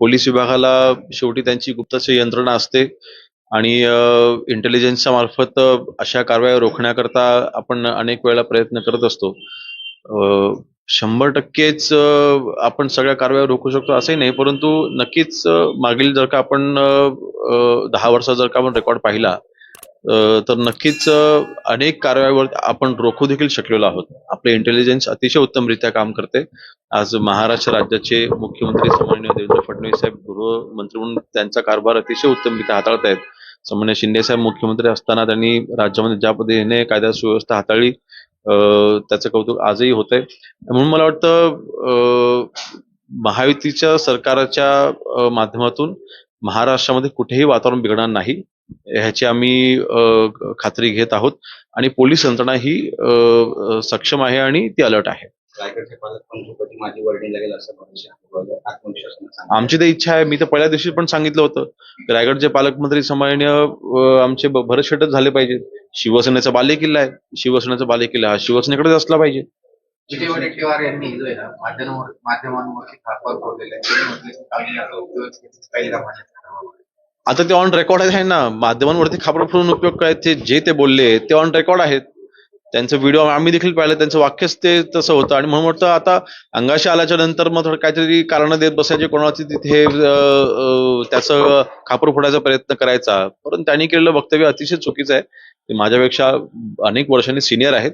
Police विभागाला शेवटी त्यांची गुप्तचर यंत्रणा असते आणि इंटेलिजन्सच्या मार्फत अशा कारवाया रोखण्याकरता आपण अनेक वेळा प्रयत्न करत असतो. शंभर टक्केच आपण सगळ्या कारवाया रोखू शकतो असंही नाही परंतु नक्कीच मागील जर का आपण दहा वर्षात जर का आपण रेकॉर्ड पाहिला तर नक्कीच अनेक कारवायावर आपण रोखू देखील शकलेलो आहोत. आपले इंटेलिजन्स अतिशय उत्तमरित्या काम करते. आज महाराष्ट्र राज्याचे मुख्यमंत्री सामान्य देवेंद्र फडणवीस साहेब गृहमंत्री म्हणून त्यांचा कारभार अतिशय उत्तमरित्या हाताळत आहेत. सामान्य शिंदे साहेब मुख्यमंत्री असताना त्यांनी राज्यामध्ये ज्या पद्धतीने कायदा सुव्यवस्था हाताळली त्याचं कौतुक आजही होत आहे म्हणून मला वाटतं महायुतीच्या सरकारच्या माध्यमातून महाराष्ट्रामध्ये कुठेही वातावरण बिघडणार नाही. ह्याची आम्ही खात्री घेत आहोत. आणि पोलीस यंत्रणा ही सक्षम आहे आणि ती अलर्ट आहे. आमची तर इच्छा आहे. मी तर पहिल्या दिवशी पण सांगितलं होतं. रायगडचे पालकमंत्री सन्माननीय अ, आमचे भरत शेटच झाले पाहिजे शिवसेनेचा बालेकिल्ला आहे. शिवसेनेचा बालेकिल्ला हा शिवसेनेकडेच असला पाहिजे. वडेट्टीवार यांनी माध्यमांवरती आता ते ऑन रेकॉर्ड आहे ना माध्यमांवरती खापर फोडून उपयोग काय ते जे ते बोलले ते ऑन रेकॉर्ड आहेत. त्यांचं व्हिडिओ आम्ही देखील पाहिलं त्यांचं वाक्यच ते तसं होतं. आणि म्हणून वाटतं आता अंगाशी आल्याच्यानंतर मग थोडं काहीतरी कारण देत बसायचे कोणाची तिथे त्याचं खापर फोडायचा प्रयत्न करायचा. परंतु त्यांनी केलेलं वक्तव्य अतिशय चुकीचं आहे. ते माझ्यापेक्षा अनेक वर्षांनी सिनियर आहेत.